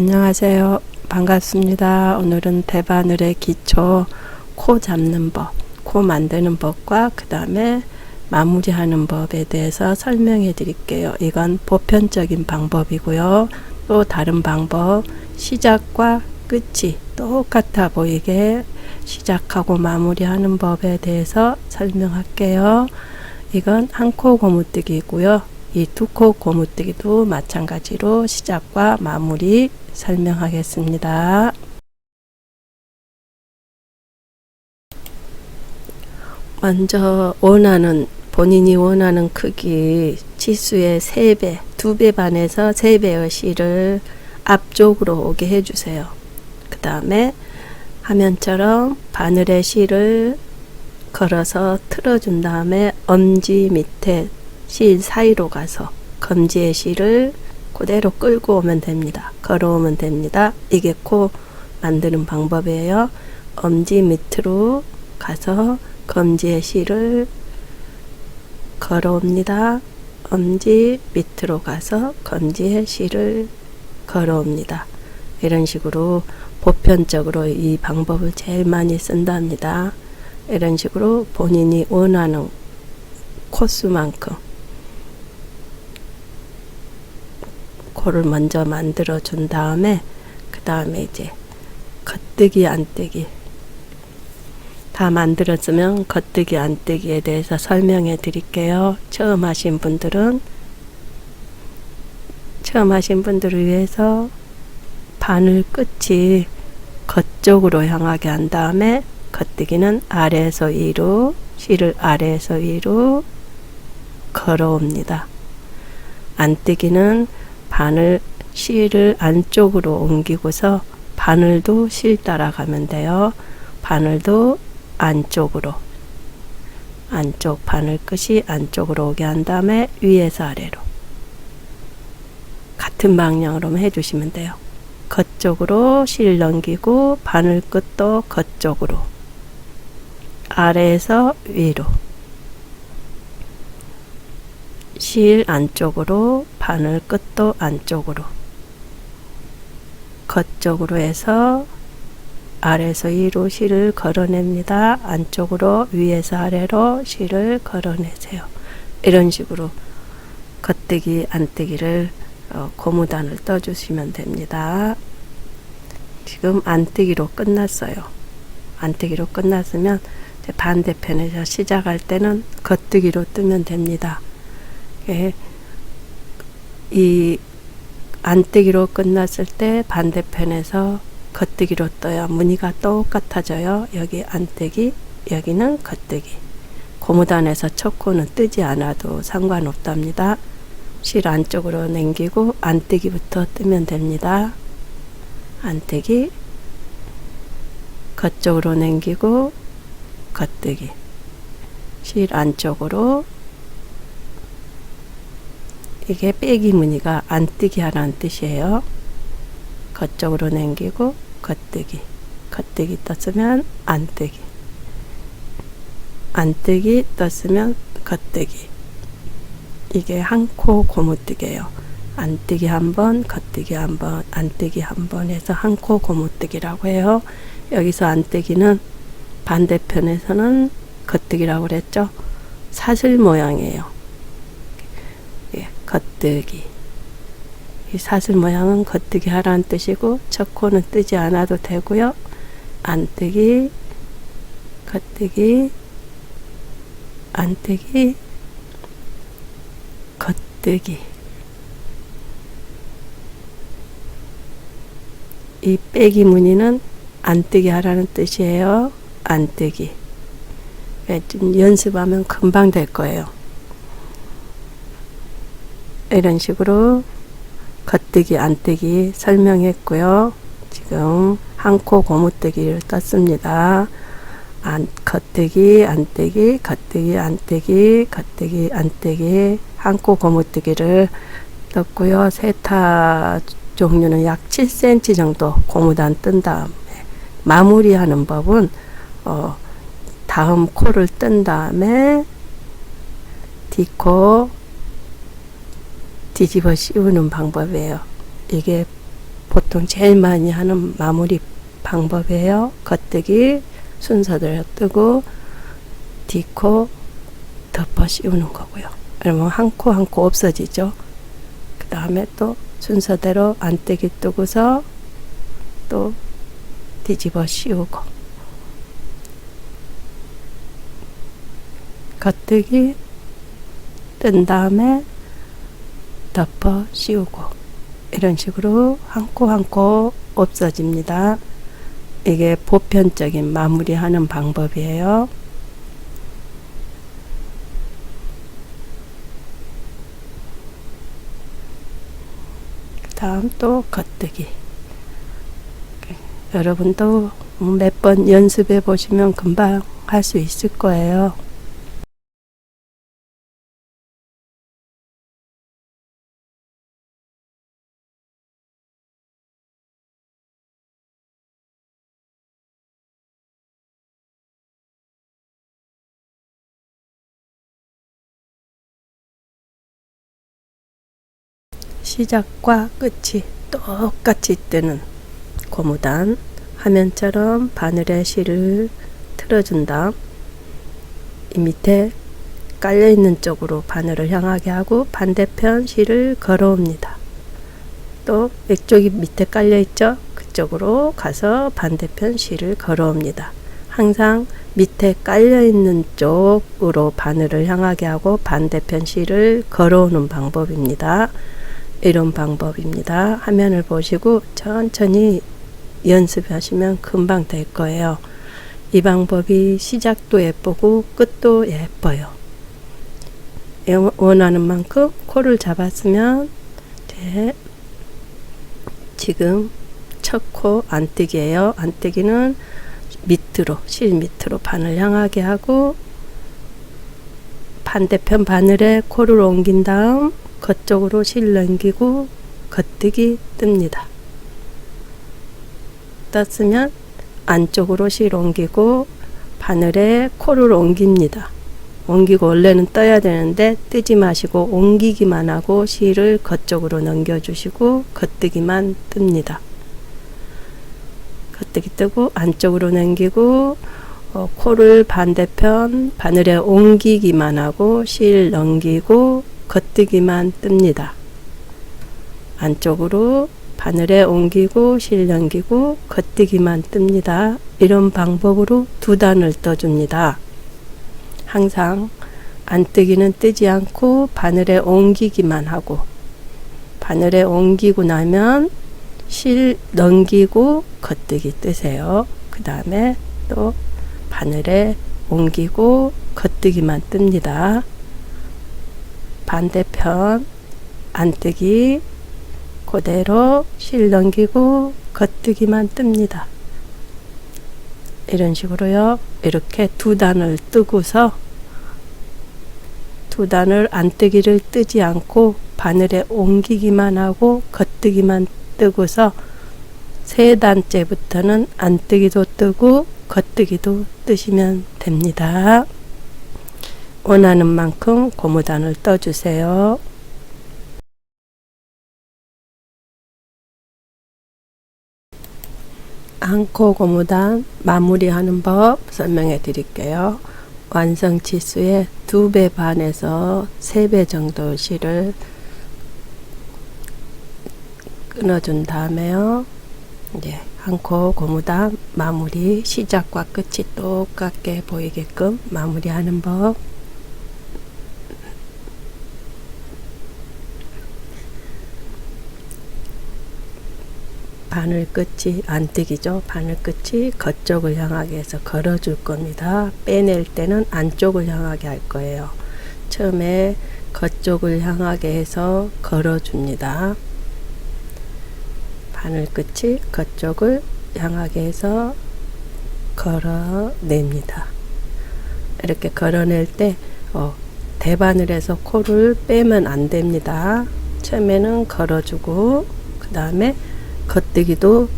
안녕하세요. 반갑습니다. 오늘은 대바늘의 기초 코 잡는 법, 코 만드는 법과 그 다음에 마무리하는 법에 대해서 설명해 드릴게요. 이건 보편적인 방법이고요. 또 다른 방법, 시작과 끝이 똑같아 보이게 시작하고 마무리하는 법에 대해서 설명할게요. 이건 한 코 고무뜨기고요. 이 두 코 고무뜨기도 마찬가지로 시작과 마무리 설명하겠습니다. 먼저 원하는 본인이 원하는 크기 치수의 3배, 2배 반에서 3배의 실을 앞쪽으로 오게 해주세요. 그 다음에 화면처럼 바늘의 실을 걸어서 틀어준 다음에 엄지 밑에 실 사이로 가서 검지의 실을 그대로 끌고 오면 됩니다. 걸어오면 됩니다. 이게 코 만드는 방법이에요. 엄지 밑으로 가서 검지의 실을 걸어옵니다. 엄지 밑으로 가서 검지의 실을 걸어옵니다. 이런 식으로 보편적으로 이 방법을 제일 많이 쓴답니다. 이런 식으로 본인이 원하는 코스만큼 코를 먼저 만들어 준 다음에 그 다음에 이제 겉뜨기 안뜨기 다 만들었으면 겉뜨기 안뜨기에 대해서 설명해 드릴게요. 처음 하신 분들은 처음 하신 분들을 위해서 바늘 끝이 겉쪽으로 향하게 한 다음에 겉뜨기는 아래에서 위로 실을 아래에서 위로 걸어옵니다. 안뜨기는 바늘 실을 안쪽으로 옮기고서 바늘도 실 따라가면 돼요. 바늘도 안쪽으로 안쪽 바늘 끝이 안쪽으로 오게 한 다음에 위에서 아래로 같은 방향으로 해주시면 돼요. 겉쪽으로 실 넘기고 바늘 끝도 겉쪽으로 아래에서 위로 실 안쪽으로 바늘 끝도 안쪽으로 겉쪽으로 해서 아래에서 위로 실을 걸어냅니다. 안쪽으로 위에서 아래로 실을 걸어내세요. 이런 식으로 겉뜨기 안뜨기를 어, 고무단을 떠주시면 됩니다. 지금 안뜨기로 끝났어요. 안뜨기로 끝났으면 반대편에서 시작할 때는 겉뜨기로 뜨면 됩니다. 예, 이 안뜨기로 끝났을 때 반대편에서 겉뜨기로 떠야 무늬가 똑같아져요. 여기 안뜨기, 여기는 겉뜨기. 고무단에서 첫 코는 뜨지 않아도 상관없답니다. 실 안쪽으로 남기고 안뜨기부터 뜨면 됩니다. 안뜨기, 겉쪽으로 남기고 겉뜨기, 실 안쪽으로 이게 빼기 무늬가 안 뜨기 하라는 뜻이에요. 겉쪽으로 남기고 겉뜨기, 겉뜨기 떴으면 안 뜨기, 안 뜨기 떴으면 겉뜨기. 이게 한 코 고무뜨기예요. 안 뜨기 한 번, 겉뜨기 한 번, 안 뜨기 한 번 해서 한 코 고무뜨기라고 해요. 여기서 안 뜨기는 반대편에서는 겉뜨기라고 그랬죠. 사슬 모양이에요. 예, 겉뜨기. 이 사슬 모양은 겉뜨기 하라는 뜻이고 첫 코는 뜨지 않아도 되고요. 안뜨기, 겉뜨기, 안뜨기, 겉뜨기. 이 빼기 무늬는 안뜨기 하라는 뜻이에요. 안뜨기. 연습하면 금방 될 거예요. 이런 식으로 겉뜨기, 안뜨기 설명했고요. 지금 한 코 고무뜨기를 떴습니다. 안, 겉뜨기, 안뜨기, 겉뜨기, 안뜨기, 겉뜨기, 안뜨기, 한 코 고무뜨기를 떴고요. 세타 종류는 약 7cm 정도 고무단 뜬 다음에 마무리하는 법은 어, 다음 코를 뜬 다음에 뒷코 뒤집어 씌우는 방법이에요. 이게 보통 제일 많이 하는 마무리 방법이에요. 겉뜨기 순서대로 뜨고 디코 덮어 씌우는 거고요. 그러면 한 코 한 코 없어지죠. 그 다음에 또 순서대로 안뜨기 뜨고서 또 뒤집어 씌우고 겉뜨기 뜬 다음에 덮어 씌우고 이런 식으로 한 코 한 코 없어집니다. 이게 보편적인 마무리하는 방법이에요. 그 다음 또 겉뜨기. 여러분도 몇 번 연습해 보시면 금방 할 수 있을 거예요. 시작과 끝이 똑같이 뜨는 고무단 화면처럼 바늘에 실을 틀어준 다음 이 밑에 깔려 있는 쪽으로 바늘을 향하게 하고 반대편 실을 걸어옵니다. 또 이쪽이 밑에 깔려 있죠? 그쪽으로 가서 반대편 실을 걸어옵니다. 항상 밑에 깔려 있는 쪽으로 바늘을 향하게 하고 반대편 실을 걸어오는 방법입니다. 이런 방법입니다. 화면을 보시고 천천히 연습하시면 금방 될 거예요. 이 방법이 시작도 예쁘고 끝도 예뻐요. 원하는 만큼 코를 잡았으면 네. 지금 첫 코 안뜨기예요. 안뜨기는 밑으로 실 밑으로 바늘 향하게 하고 반대편 바늘에 코를 옮긴 다음 겉쪽으로 실 넘기고 겉뜨기 뜹니다. 떴으면 안쪽으로 실 옮기고 바늘에 코를 옮깁니다. 옮기고 원래는 떠야 되는데 뜨지 마시고 옮기기만 하고 실을 겉쪽으로 넘겨주시고 겉뜨기만 뜹니다. 겉뜨기 뜨고 안쪽으로 넘기고 어, 코를 반대편 바늘에 옮기기만 하고 실 넘기고 겉뜨기만 뜹니다. 안쪽으로 바늘에 옮기고 실 넘기고 겉뜨기만 뜹니다. 이런 방법으로 두 단을 떠줍니다. 항상 안뜨기는 뜨지 않고 바늘에 옮기기만 하고 바늘에 옮기고 나면 실 넘기고 겉뜨기 뜨세요. 그 다음에 또 바늘에 옮기고 겉뜨기만 뜹니다. 반대편 안뜨기 그대로 실 넘기고 겉뜨기만 뜹니다. 이런 식으로요. 이렇게 두 단을 뜨고서 두 단을 안뜨기를 뜨지 않고 바늘에 옮기기만 하고 겉뜨기만 뜨고서 세 단째부터는 안뜨기도 뜨고 겉뜨기도 뜨시면 됩니다. 원하는 만큼 고무단을 떠주세요. 안코 고무단 마무리하는 법 설명해 드릴게요. 완성 치수의 두배 반에서 세배 정도 실을 끊어준 다음에요. 이제 한코 고무단 마무리 시작과 끝이 똑같게 보이게끔 마무리하는 법 바늘 끝이 안뜨기죠. 바늘 끝이 겉쪽을 향하게 해서 걸어줄 겁니다. 빼낼 때는 안쪽을 향하게 할 거예요. 처음에 겉쪽을 향하게 해서 걸어줍니다. 바늘 끝이 겉쪽을 향하게 해서 걸어냅니다. 이렇게 걸어낼 때 어, 대바늘에서 코를 빼면 안 됩니다. 처음에는 걸어주고 그 다음에 겉뜨기도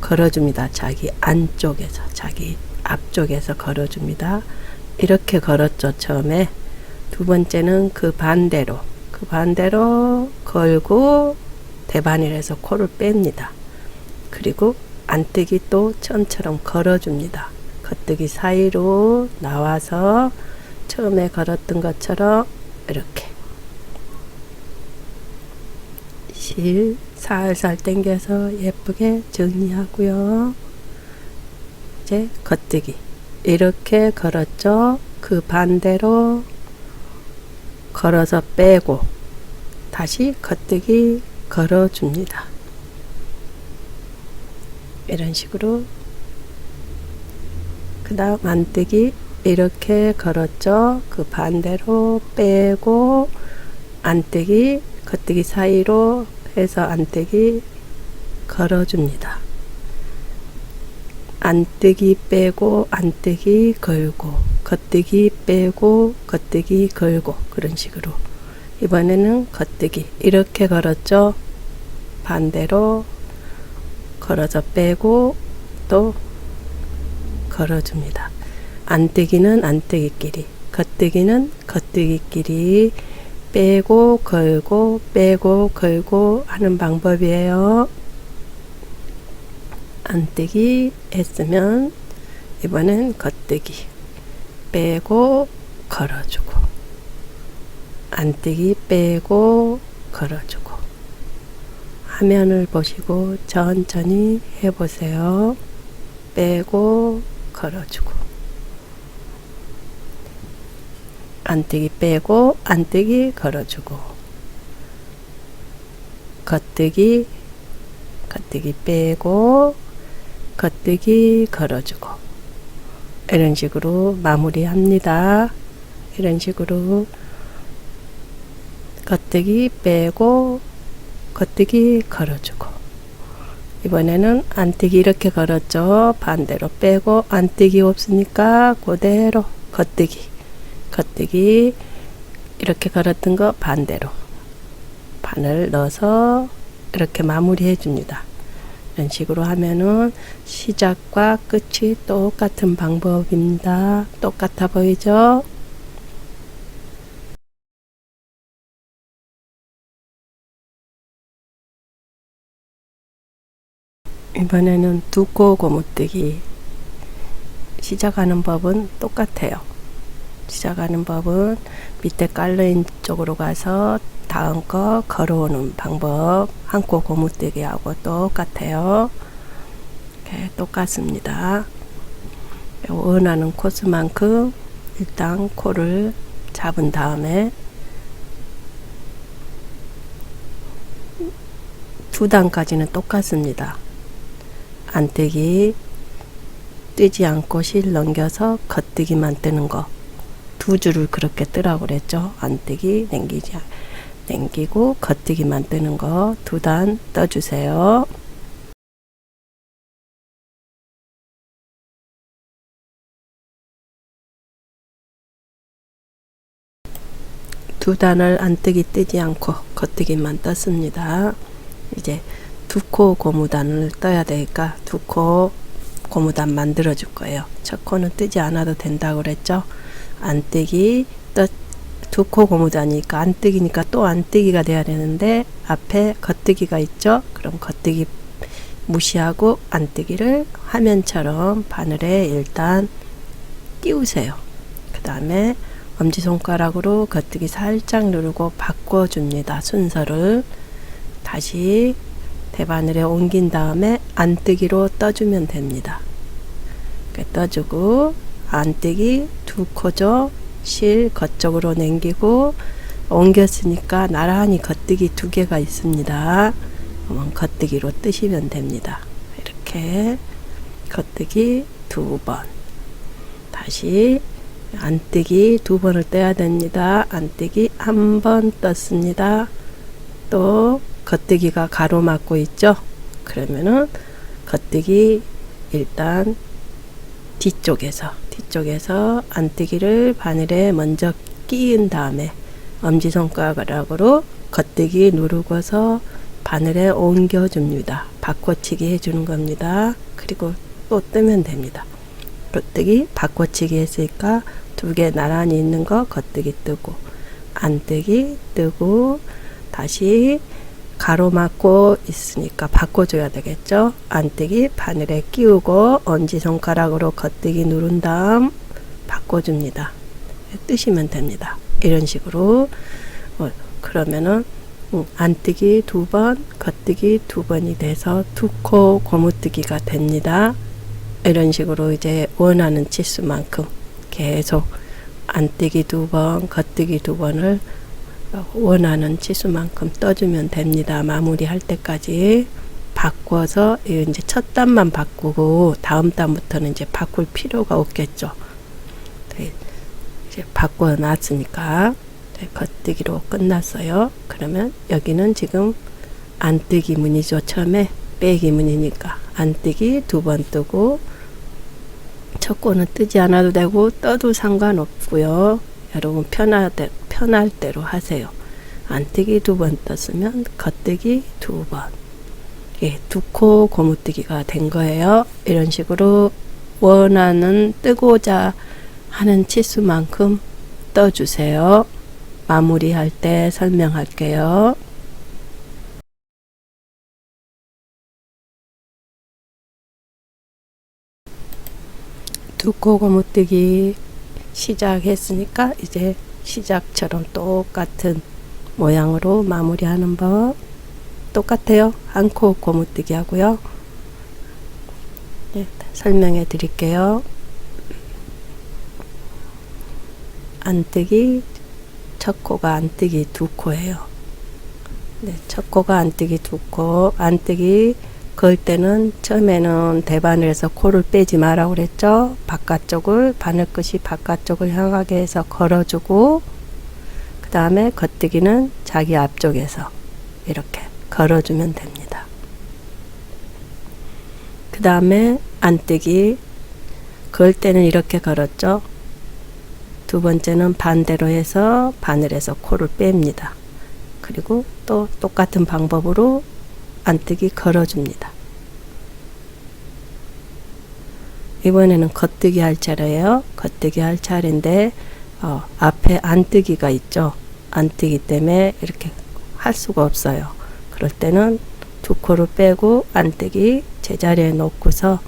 걸어줍니다. 자기 안쪽에서, 자기 앞쪽에서 걸어줍니다. 이렇게 걸었죠, 처음에. 두 번째는 그 반대로, 그 반대로 걸고 대바늘에서 코를 뺍니다. 그리고 안뜨기 또 처음처럼 걸어줍니다. 겉뜨기 사이로 나와서 처음에 걸었던 것처럼 이렇게 실 살살 당겨서 예쁘게 정리하고요. 이제 겉뜨기 이렇게 걸었죠. 그 반대로 걸어서 빼고 다시 겉뜨기 걸어줍니다. 이런 식으로 그 다음 안뜨기 이렇게 걸었죠. 그 반대로 빼고 안뜨기 겉뜨기 사이로 해서 안뜨기 걸어줍니다. 안뜨기 빼고 안뜨기 걸고 겉뜨기 빼고 겉뜨기 걸고 그런 식으로 이번에는 겉뜨기 이렇게 걸었죠. 반대로 걸어서 빼고 또 걸어줍니다. 안뜨기는 안뜨기끼리, 겉뜨기는 겉뜨기끼리 빼고 걸고 빼고 걸고 하는 방법이에요. 안뜨기 했으면 이번엔 겉뜨기 빼고 걸어주고 안뜨기 빼고 걸어주고 화면을 보시고 천천히 해보세요. 빼고 걸어주고 안뜨기 빼고 안뜨기 걸어주고 겉뜨기 겉뜨기 빼고 겉뜨기 걸어주고 이런 식으로 마무리합니다. 이런 식으로 겉뜨기 빼고 겉뜨기 걸어주고 이번에는 안뜨기 이렇게 걸었죠. 반대로 빼고 안뜨기 없으니까 그대로 겉뜨기 겉뜨기 이렇게 걸었던 거 반대로 바늘 넣어서 이렇게 마무리해 줍니다. 이런 식으로 하면은 시작과 끝이 똑같은 방법입니다. 똑같아 보이죠? 이번에는 두꺼 고무뜨기 시작하는 법은 똑같아요. 시작하는 법은 밑에 깔려인 쪽으로 가서 다음 거 걸어오는 방법 한코 고무뜨기하고 똑같아요. 이렇게 똑같습니다. 원하는 코스만큼 일단 코를 잡은 다음에 두 단까지는 똑같습니다. 안뜨기 뜨지 않고 실 넘겨서 겉뜨기만 뜨는 거 두 줄을 그렇게 뜨라고 그랬죠. 안뜨기 냉기지 냉기고 겉뜨기만 뜨는 거 두 단 떠주세요. 두 단을 안뜨기 뜨지 않고 겉뜨기만 떴습니다. 이제 두 코 고무단을 떠야 되니까 두 코 고무단 만들어 줄 거예요. 첫 코는 뜨지 않아도 된다고 그랬죠. 안뜨기 두코 고무다니까 안뜨기니까 또 안뜨기가 돼야 되는데 앞에 겉뜨기가 있죠. 그럼 겉뜨기 무시하고 안뜨기를 화면처럼 바늘에 일단 끼우세요. 그 다음에 엄지손가락으로 겉뜨기 살짝 누르고 바꿔줍니다. 순서를 다시 대바늘에 옮긴 다음에 안뜨기로 떠주면 됩니다. 떠주고 안뜨기 두 코죠. 실 겉쪽으로 남기고 옮겼으니까 나란히 겉뜨기 두 개가 있습니다. 겉뜨기로 뜨시면 됩니다. 이렇게 겉뜨기 두 번. 다시 안뜨기 두 번을 떼야 됩니다. 안뜨기 한 번 떴습니다. 또 겉뜨기가 가로막고 있죠. 그러면은 겉뜨기 일단 뒤쪽에서 뒤쪽에서 안뜨기를 바늘에 먼저 끼운 다음에 엄지손가락으로 겉뜨기 누르고서 바늘에 옮겨줍니다. 바꿔치기 해주는 겁니다. 그리고 또 뜨면 됩니다. 겉뜨기 바꿔치기 했으니까 두 개 나란히 있는 거 겉뜨기 뜨고 안뜨기 뜨고 다시 가로막고 있으니까 바꿔줘야 되겠죠. 안뜨기 바늘에 끼우고 엄지손가락으로 겉뜨기 누른 다음 바꿔줍니다. 뜨시면 됩니다. 이런 식으로 어, 그러면은 음, 안뜨기 두 번, 겉뜨기 두 번이 돼서 두 코 고무뜨기가 됩니다. 이런 식으로 이제 원하는 치수만큼 계속 안뜨기 두 번, 겉뜨기 두 번을 원하는 치수만큼 떠주면 됩니다. 마무리할 때까지 바꿔서 이제 첫 단만 바꾸고 다음 단부터는 이제 바꿀 필요가 없겠죠. 네, 이제 바꿔 놨으니까 네, 겉뜨기로 끝났어요. 그러면 여기는 지금 안뜨기 무늬죠. 처음에 빼기 무늬니까 안뜨기 두 번 뜨고 첫 코는 뜨지 않아도 되고 떠도 상관없고요. 여러분 대, 편할 대로 하세요. 안뜨기 두 번 떴으면 겉뜨기 두 번. 예, 두 코 고무뜨기가 된 거예요. 이런 식으로 원하는 뜨고자 하는 치수만큼 떠주세요. 마무리할 때 설명할게요. 두 코 고무뜨기 시작했으니까 이제 시작처럼 똑같은 모양으로 마무리하는 법 똑같아요. 한코 고무뜨기 하고요. 네, 설명해 드릴게요. 안뜨기 첫 코가 안뜨기 두 코예요. 네, 첫 코가 안뜨기 두 코, 안뜨기 그을 때는 처음에는 대바늘에서 코를 빼지 마라 그랬죠. 바깥쪽을 바늘 끝이 바깥쪽을 향하게 해서 걸어주고 그 다음에 겉뜨기는 자기 앞쪽에서 이렇게 걸어주면 됩니다. 그 다음에 안뜨기 그을 때는 이렇게 걸었죠. 두 번째는 반대로 해서 바늘에서 코를 뺍니다. 그리고 또 똑같은 방법으로 안뜨기 걸어줍니다. 이번에는 겉뜨기 할 차례예요. 겉뜨기 할 차례인데 어, 앞에 안뜨기가 있죠. 안뜨기 때문에 이렇게 할 수가 없어요. 그럴 때는 두 코를 빼고 안뜨기 제자리에 놓고서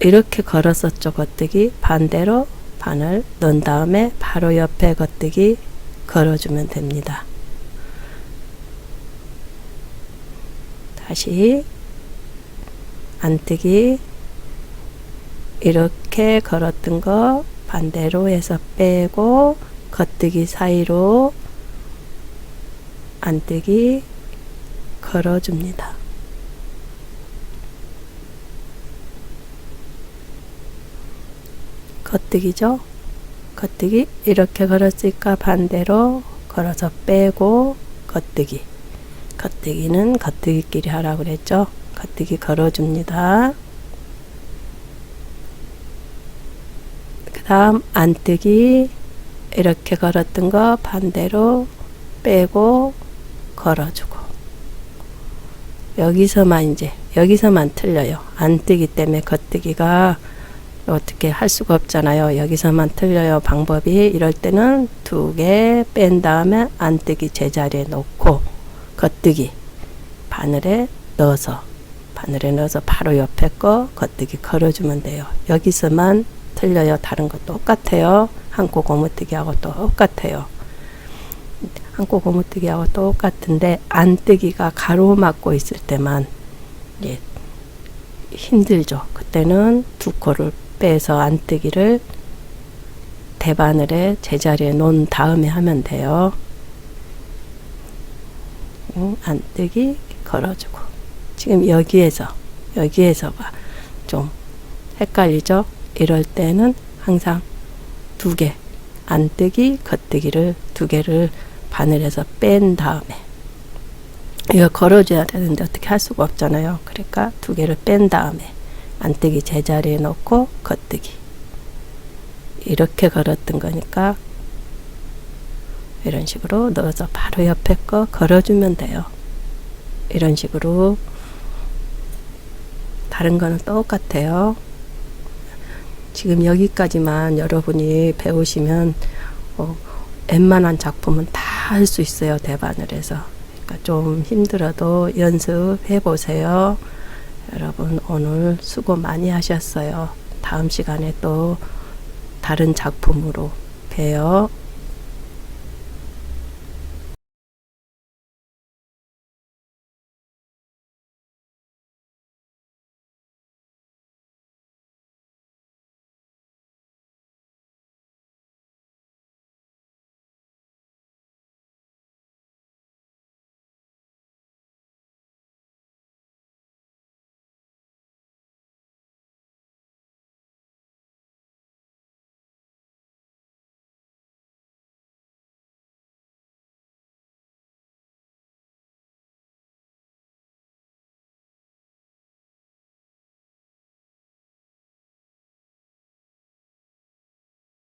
이렇게 걸었었죠. 겉뜨기 반대로 바늘 넣은 다음에 바로 옆에 겉뜨기 걸어주면 됩니다. 다시 안뜨기 이렇게 걸었던 거 반대로 해서 빼고 겉뜨기 사이로 안뜨기 걸어줍니다. 겉뜨기죠? 겉뜨기 이렇게 걸었으니까 반대로 걸어서 빼고 겉뜨기 겉뜨기는 겉뜨기끼리 하라고 그랬죠? 겉뜨기 걸어줍니다. 그 다음 안뜨기 이렇게 걸었던 거 반대로 빼고 걸어주고 여기서만 이제 여기서만 틀려요. 안뜨기 때문에 겉뜨기가 어떻게 할 수가 없잖아요. 여기서만 틀려요. 방법이 이럴 때는 두 개 뺀 다음에 안뜨기 제자리에 놓고 겉뜨기 바늘에 넣어서 바늘에 넣어서 바로 옆에 거 겉뜨기 걸어주면 돼요. 여기서만 틀려요. 다른 거 똑같아요. 한코 고무뜨기하고 똑같아요. 한코 고무뜨기하고 똑같은데 안뜨기가 가로막고 있을 때만 예, 힘들죠. 그때는 두 코를 빼서 안뜨기를 대바늘에 제자리에 놓은 다음에 하면 돼요. 응, 안 뜨기 걸어주고 지금 여기에서 여기에서가 좀 헷갈리죠? 이럴 때는 항상 두 개 안 뜨기 겉뜨기를 두 개를 바늘에서 뺀 다음에 이거 걸어줘야 되는데 어떻게 할 수가 없잖아요. 그러니까 두 개를 뺀 다음에 안 뜨기 제자리에 놓고 겉뜨기 이렇게 걸었던 거니까 이런 식으로 넣어서 바로 옆에 거 걸어주면 돼요. 이런 식으로 다른 거는 똑같아요. 지금 여기까지만 여러분이 배우시면 어, 웬만한 작품은 다 할 수 있어요. 대바늘에서 그러니까 좀 힘들어도 연습해 보세요. 여러분 오늘 수고 많이 하셨어요. 다음 시간에 또 다른 작품으로 봬요.